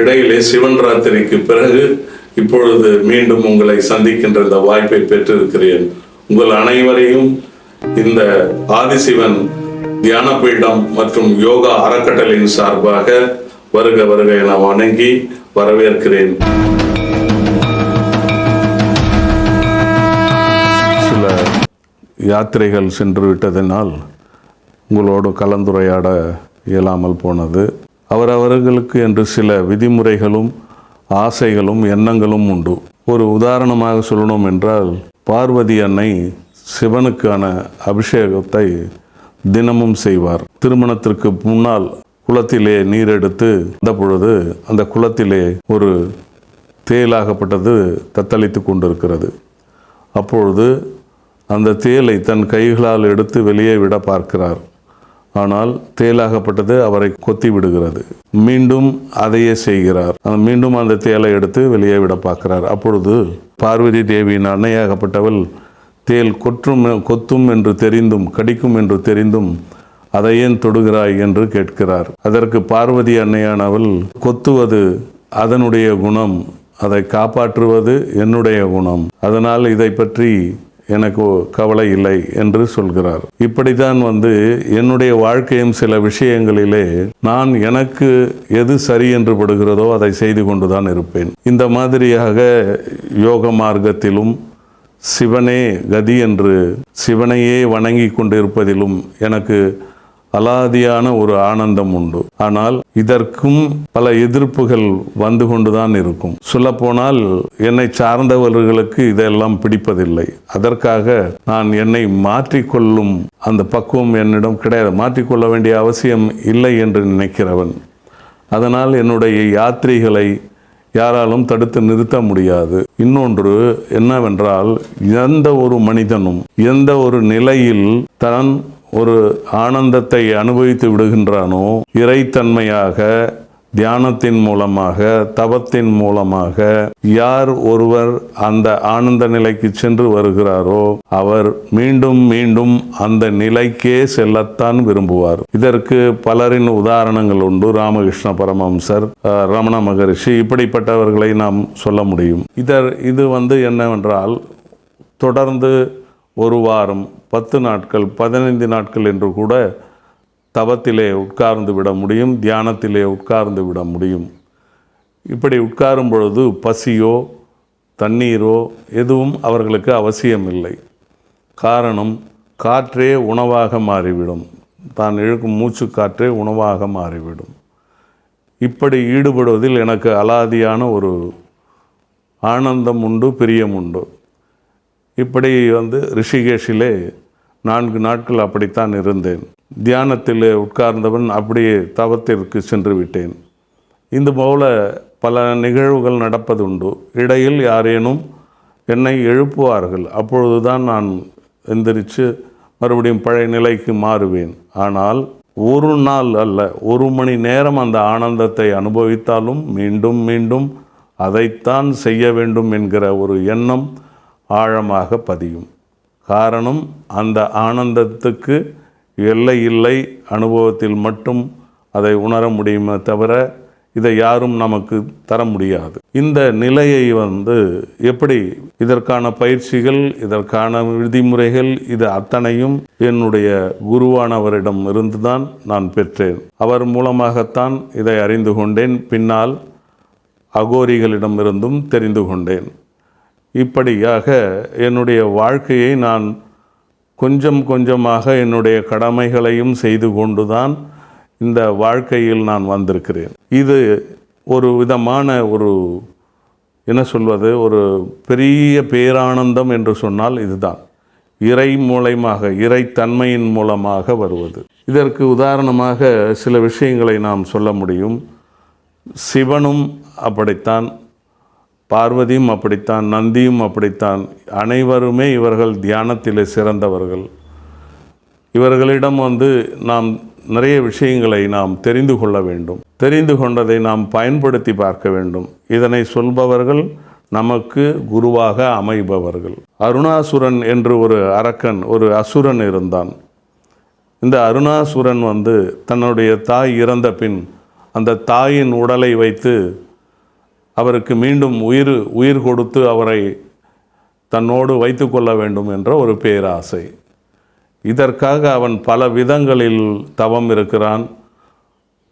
இடையிலே சிவன் ராத்திரிக்கு பிறகு இப்பொழுது மீண்டும் உங்களை சந்திக்கின்ற இந்த வாய்ப்பை பெற்றிருக்கிறேன். உங்கள் அனைவரையும் இந்த ஆதிசிவன் தியானபீடம் மற்றும் யோகா அறக்கட்டளையின் சார்பாக வருக வருக என வணங்கி வரவேற்கிறேன். சில யாத்திரைகள் சென்று விட்டதினால் உங்களோடு கலந்துரையாட இயலாமல் போனது. அவரவர்களுக்கு என்று சில விதிமுறைகளும் ஆசைகளும் எண்ணங்களும் உண்டு. ஒரு உதாரணமாக சொல்லணும் என்றால் பார்வதி அன்னை சிவனுக்கான அபிஷேகத்தை தினமும் செய்வார். திருமணத்திற்கு முன்னால் குளத்திலே நீர் எடுத்து வந்த பொழுது அந்த குளத்திலே ஒரு தேலாகப்பட்டது தத்தளித்து கொண்டிருக்கிறது. அப்பொழுது அந்த தேலை தன் கைகளால் எடுத்து வெளியே விட பார்க்கிறார். ஆனால் தேலாகப்பட்டது அவரை கொத்தி விடுகிறது. மீண்டும் அதையே செய்கிறார். மீண்டும் அந்த தேலை எடுத்து வெளியே விட பார்க்கிறார். அப்பொழுது பார்வதி தேவியின் அன்னையாகப்பட்டவள் தேல் கொற்றும் கொத்தும் என்று தெரிந்தும் கடிக்கும் என்று தெரிந்தும் அதை ஏன் தொடுகிறாய் என்று கேட்கிறார். அதற்கு பார்வதி அன்னையானவள் கொத்துவது அதனுடைய குணம் அதை காப்பாற்றுவது என்னுடைய குணம். அதனால் இதை பற்றி எனக்கு கவலை இல்லை என்று சொல்கிறார். இப்படித்தான் வந்து என்னுடைய வாழ்க்கையும் சில விஷயங்களிலே நான் எனக்கு எது சரி என்று படுகிறதோ அதை செய்து கொண்டுதான் இருப்பேன். இந்த மாதிரியாக யோக மார்க்கத்திலும் சிவனே கதி என்று சிவனையே வணங்கி கொண்டிருப்பதிலும் எனக்கு அலாதியான ஒரு ஆனந்தம் உண்டு. ஆனால் இதற்கும் பல எதிர்ப்புகள் வந்து கொண்டுதான் இருக்கும். சொல்லப்போனால் என்னை சார்ந்தவர்களுக்கு இதெல்லாம் பிடிப்பதில்லை. அதற்காக நான் என்னை மாற்றிக்கொள்ளும் அந்த பக்குவம் என்னிடம் கிடையாது. மாற்றிக்கொள்ள வேண்டிய அவசியம் இல்லை என்று நினைக்கிறவன். அதனால் என்னுடைய யாத்திரைகளை யாராலும் தடுத்து நிறுத்த முடியாது. இன்னொன்று என்னவென்றால் எந்த ஒரு மனிதனும் எந்த ஒரு நிலையில் தான் ஒரு ஆனந்தத்தை அனுபவித்து விடுகின்றானோ இறைத்தன்மையாக தியானத்தின் மூலமாக தவத்தின் மூலமாக யார் ஒருவர் அந்த ஆனந்த நிலைக்கு சென்று வருகிறாரோ அவர் மீண்டும் மீண்டும் அந்த நிலைக்கே செல்லத்தான் விரும்புவார். இதற்கு பலரின் உதாரணங்கள் உண்டு. ராமகிருஷ்ண பரமஹம்சர் ரமண மகரிஷி இப்படிப்பட்டவர்களை நாம் சொல்ல முடியும். இதர் இது வந்து என்னவென்றால் தொடர்ந்து ஒரு வாரம் பத்து நாட்கள் பதினைந்து நாட்கள் என்று கூட தவத்திலே உட்கார்ந்து விட முடியும் தியானத்திலே உட்கார்ந்து விட முடியும். இப்படி உட்காரும் பொழுது பசியோ தண்ணீரோ எதுவும் அவர்களுக்கு அவசியமில்லை. காரணம் காற்றே உணவாக மாறிவிடும். தான் இழுக்கும் மூச்சு காற்றே உணவாக மாறிவிடும். இப்படி ஈடுபடுவதில் எனக்கு அலாதியான ஒரு ஆனந்தம் உண்டு பிரியம் உண்டு. இப்படி வந்து ரிஷிகேஷிலே நான்கு நாட்கள் அப்படித்தான் இருந்தேன். தியானத்தில் உட்கார்ந்தவன் அப்படியே தவத்திற்கு சென்று விட்டேன். இந்த போல பல நிகழ்வுகள் நடப்பதுண்டு. இடையில் யாரேனும் என்னை எழுப்புவார்கள். அப்பொழுதுதான் நான் எந்திரிச்சு மறுபடியும் பழைய நிலைக்கு மாறுவேன். ஆனால் ஒரு நாள் அல்ல ஒரு மணி நேரம் அந்த ஆனந்தத்தை அனுபவித்தாலும் மீண்டும் மீண்டும் அதைத்தான் செய்ய வேண்டும் என்கிற ஒரு எண்ணம் ஆழமாக பதியும். காரணம் அந்த ஆனந்தத்துக்கு எல்லை இல்லை அனுபவத்தில் மட்டும் அதை உணர முடியுமே தவிர இதை யாரும் நமக்கு தர முடியாது. இந்த நிலையை வந்து எப்படி இதற்கான பயிற்சிகள் இதற்கான விதிமுறைகள் இது அத்தனையும் என்னுடைய குருவானவரிடம் இருந்துதான் நான் பெற்றேன். அவர் மூலமாகத்தான் இதை அறிந்து கொண்டேன். பின்னால் அகோரிகளிடமிருந்தும் தெரிந்து கொண்டேன். இப்படியாக என்னுடைய வாழ்க்கையை நான் கொஞ்சம் கொஞ்சமாக என்னுடைய கடமைகளையும் செய்து கொண்டுதான் இந்த வாழ்க்கையில் நான் வந்திருக்கிறேன். இது ஒரு விதமான ஒரு என்ன சொல்வது ஒரு பெரிய பேரானந்தம் என்று சொன்னால் இதுதான். இறை மூலமாக இறைத்தன்மையின் மூலமாக வருவது. இதற்கு உதாரணமாக சில விஷயங்களை நாம் சொல்ல முடியும். சிவனும் அப்படித்தான் பார்வதியும் அப்படித்தான் நந்தியும் அப்படித்தான். அனைவருமே இவர்கள் தியானத்திலே சிறந்தவர்கள். இவர்களிடம் வந்து நாம் நிறைய விஷயங்களை நாம் தெரிந்து கொள்ள வேண்டும். தெரிந்து கொண்டதை நாம் பயன்படுத்தி பார்க்க வேண்டும். இதனை சொல்பவர்கள் நமக்கு குருவாக அமைபவர்கள். அருணாசுரன் என்று ஒரு அரக்கன் ஒரு அசுரன் இருந்தான். இந்த அருணாசுரன் வந்து தன்னுடைய தாய் இறந்த பின் அந்த தாயின் உடலை வைத்து அவருக்கு மீண்டும் உயிர் உயிர் கொடுத்து அவரை தன்னோடு வைத்துக்கொள்ள வேண்டும் என்ற ஒரு பேராசை. இதற்காக அவன் பல விதங்களில் தவம் இருக்கிறான்.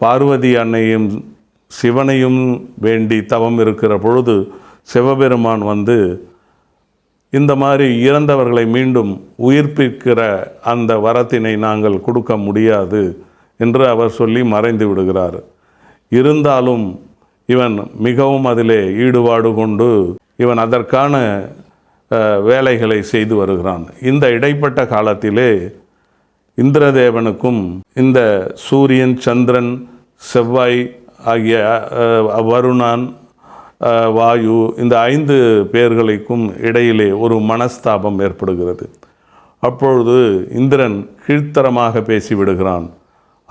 பார்வதி அன்னையும் சிவனையும் வேண்டி தவம் இருக்கிற பொழுது சிவபெருமான் வந்து இந்த மாதிரி இறந்தவர்களை மீண்டும் உயிர்ப்பிக்கிற அந்த வரத்தினை நாங்கள் கொடுக்க முடியாது என்று அவர் சொல்லி மறைந்து விடுகிறார். இருந்தாலும் இவன் மிகவும் அதிலே ஈடுபாடு கொண்டு இவன் அதற்கான வேலைகளை செய்து வருகிறான். இந்த இடைப்பட்ட காலத்திலே இந்திரதேவனுக்கும் இந்த சூரியன் சந்திரன் செவ்வாய் ஆகிய வருணான் வாயு இந்த ஐந்து பேர்களுக்கும் இடையிலே ஒரு மனஸ்தாபம் ஏற்படுகிறது. அப்பொழுது இந்திரன் கீழ்த்தரமாக பேசிவிடுகிறான்.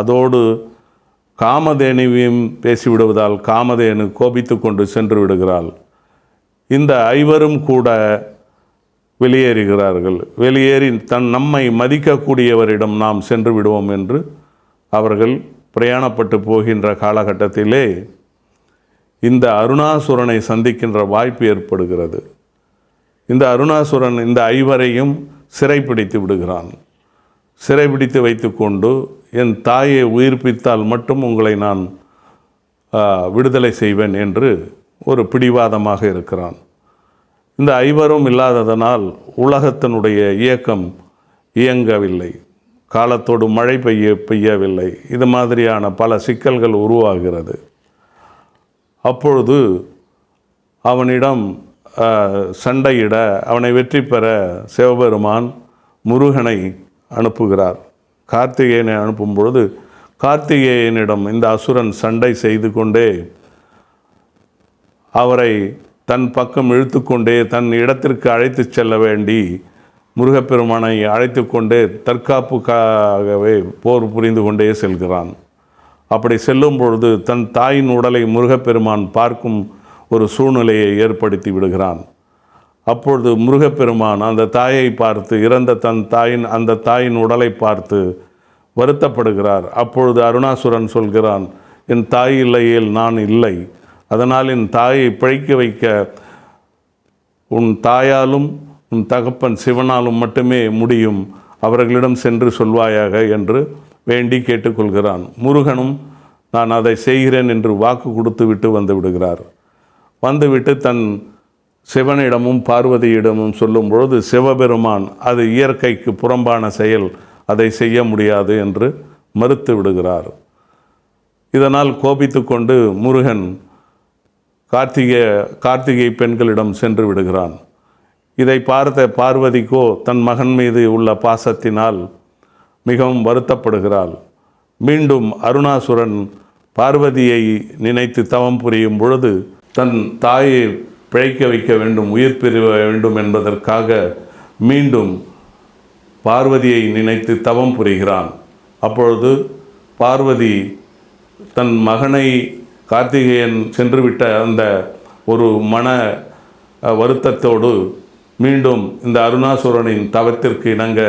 அதோடு காமதேனுவையும் பேசிவிடுவதால் காமதேனு கோபித்து கொண்டு சென்று விடுகிறாள். இந்த ஐவரும் கூட வெளியேறுகிறார்கள். வெளியேறி தன் நம்மை மதிக்கக்கூடியவரிடம் நாம் சென்று விடுவோம் என்று அவர்கள் பிரயாணப்பட்டு போகின்ற காலகட்டத்திலே இந்த அருணாசுரனை சந்திக்கின்ற வாய்ப்பு ஏற்படுகிறது. இந்த அருணாசுரன் இந்த ஐவரையும் சிறைப்பிடித்து விடுகிறான். சிறைபிடித்து வைத்துக்கொண்டு என் தாயை உயிர்ப்பித்தால் மட்டும் உங்களை நான் விடுதலை செய்வேன் என்று ஒரு பிடிவாதமாக இருக்கிறான். இந்த ஐவரும் இல்லாததனால் உலகத்தினுடைய இயக்கம் இயங்கவில்லை. காலத்தோடு மழை பெய்ய பெய்யவில்லை. இது மாதிரியான பல சிக்கல்கள் உருவாகிறது. அப்பொழுது அவனிடம் சண்டையிட அவனை வெற்றி பெற சிவபெருமான் முருகனை அனுப்புகிறார். கார்த்திகேயனை அனுப்பும் பொழுது கார்த்திகேயனிடம் இந்த அசுரன் சண்டை செய்து கொண்டே அவரை தன் பக்கம் இழுத்துக்கொண்டே தன் இடத்திற்கு அழைத்து செல்ல வேண்டி முருகப்பெருமானை அழைத்து கொண்டே தற்காப்புக்காகவே போர் புரிந்து கொண்டே செல்கிறான். அப்படி செல்லும் பொழுது தன் தாயின் உடலை முருகப்பெருமான் பார்க்கும் ஒரு சூழ்நிலையை ஏற்படுத்தி விடுகிறான். அப்பொழுது முருகப்பெருமான் அந்த தாயை பார்த்து இறந்த தன் தாயின் அந்த தாயின் உடலை பார்த்து வருத்தப்படுகிறார். அப்பொழுது அருணாசுரன் சொல்கிறான் என் தாய் இல்லையேல் நான் இல்லை. அதனால் என் தாயை பிழைக்க வைக்க உன் தாயாலும் உன் தகப்பன் சிவனாலும் மட்டுமே முடியும். அவர்களிடம் சென்று சொல்வாயாக என்று வேண்டி கேட்டுக்கொள்கிறான். முருகனும் நான் அதை செய்கிறேன் என்று வாக்கு கொடுத்து விட்டு வந்து விடுகிறார். வந்துவிட்டு தன் சிவனிடமும் பார்வதியிடமும் சொல்லும் பொழுது சிவபெருமான் அது இயற்கைக்கு புறம்பான செயல் அதை செய்ய முடியாது என்று மறுத்து விடுகிறார். இதனால் கோபித்து கொண்டு முருகன் கார்த்திகை கார்த்திகை பெண்களிடம் சென்று விடுகிறான். இதை பார்த்த பார்வதிக்கோ தன் மகன் மீது உள்ள பாசத்தினால் மிகவும் வருத்தப்படுகிறாள். மீண்டும் அருணாசுரன் பார்வதியை நினைத்து தவம் புரியும் பொழுது தன் தாயை பிழைக்க வைக்க வேண்டும் உயிர் பெற வேண்டும் என்பதற்காக மீண்டும் பார்வதியை நினைத்து தவம் புரிகிறான். அப்பொழுது பார்வதி தன் மகனை கார்த்திகேயன் சென்றுவிட்ட அந்த ஒரு மன வருத்தத்தோடு மீண்டும் இந்த அருணாசுரனின் தவத்திற்கு இணங்க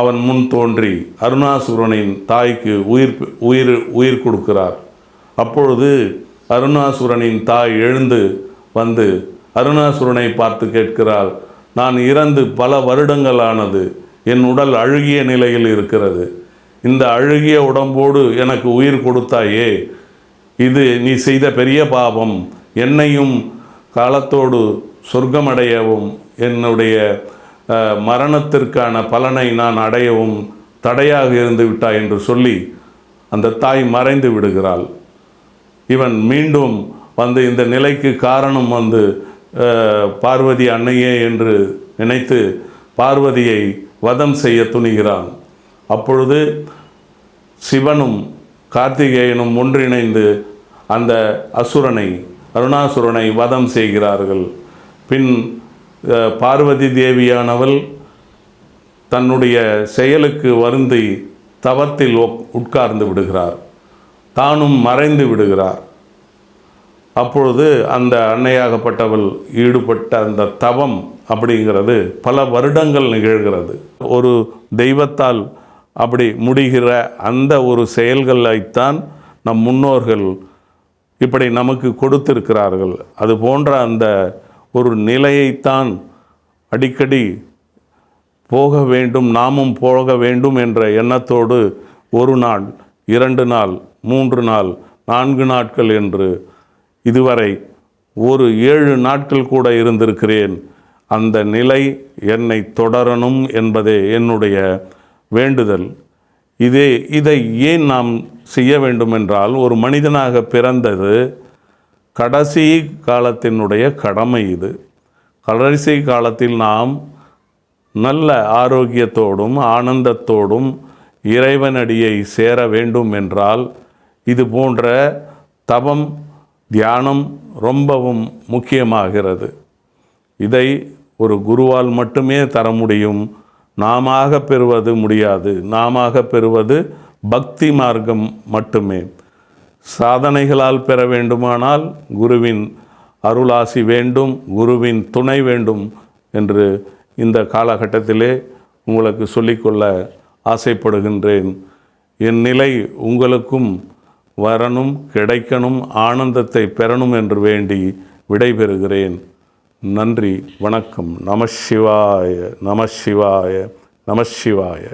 அவன் முன் தோன்றி அருணாசுரனின் தாய்க்கு உயிர் உயிர் உயிர் கொடுக்கிறார். அப்பொழுது அருணாசுரனின் தாய் எழுந்து வந்து அருணாசுரனை பார்த்து கேட்கிறாள் நான் இறந்து பல வருடங்களானது என் உடல் அழுகிய நிலையில் இருக்கிறது. இந்த அழுகிய உடம்போடு எனக்கு உயிர் கொடுத்தாயே இது நீ செய்த பெரிய பாவம் என்னையும் காலத்தோடு சொர்க்கமடையவும் என்னுடைய மரணத்திற்கான பலனை நான் அடையவும் தடையாக இருந்து விட்டாய் என்று சொல்லி அந்த தாய் மறைந்து விடுகிறாள். இவன் மீண்டும் வந்து இந்த நிலைக்கு காரணம் வந்து பார்வதி அன்னையே என்று நினைத்து பார்வதியை வதம் செய்ய துணிகிறான். அப்பொழுது சிவனும் கார்த்திகேயனும் ஒன்றிணைந்து அந்த அசுரனை அருணாசுரனை வதம் செய்கிறார்கள். பின் பார்வதி தேவியானவள் தன்னுடைய செயலுக்கு வருந்தி தவத்தில் உட்கார்ந்து விடுகிறார். தானும் மறைந்து விடுகிறார். அப்பொழுது அந்த அன்னையாகப்பட்டவள் ஈடுபட்ட அந்த தவம் அப்படிங்கிறது பல வருடங்கள் நிகழ்கிறது. ஒரு தெய்வத்தால் அப்படி முடிகிற அந்த ஒரு செயல்களைத்தான் நம் முன்னோர்கள் இப்படி நமக்கு கொடுத்திருக்கிறார்கள். அது போன்ற அந்த ஒரு நிலையைத்தான் அடிக்கடி போக வேண்டும் நாமும் போக வேண்டும் என்ற எண்ணத்தோடு ஒரு நாள் இரண்டு நாள் மூன்று நாள் நான்கு நாட்கள் என்று இதுவரை ஒரு ஏழு நாட்கள் கூட இருந்திருக்கிறேன். அந்த நிலை என்னை தொடரணும் என்பதே என்னுடைய வேண்டுதல். இதே இதை ஏன் நாம் செய்ய வேண்டும் என்றால் ஒரு மனிதனாக பிறந்தது கடைசி காலத்தினுடைய கடமை இது. கடைசி காலத்தில் நாம் நல்ல ஆரோக்கியத்தோடும் ஆனந்தத்தோடும் இறைவனடியை சேர வேண்டும் என்றால் இது போன்ற தவம் தியானம் ரொம்பவும் முக்கியமாகிறது. இதை ஒரு குருவால் மட்டுமே தர முடியும். நாம பெறுவது முடியாது. நாம பெறுவது பக்தி மார்க்கம் மட்டுமே. சாதனைகளால் பெற வேண்டுமானால் குருவின் அருளாசி வேண்டும் குருவின் துணை வேண்டும் என்று இந்த காலகட்டத்திலே உங்களுக்கு சொல்லிக்கொள்ள ஆசைப்படுகின்றேன். என் நிலை உங்களுக்கும் வரணும் கிடைக்கணும் ஆனந்தத்தை பெறணும் என்று வேண்டி விடைபெறுகிறேன். நன்றி வணக்கம். நம சிவாய நம சிவாய நம சிவாய.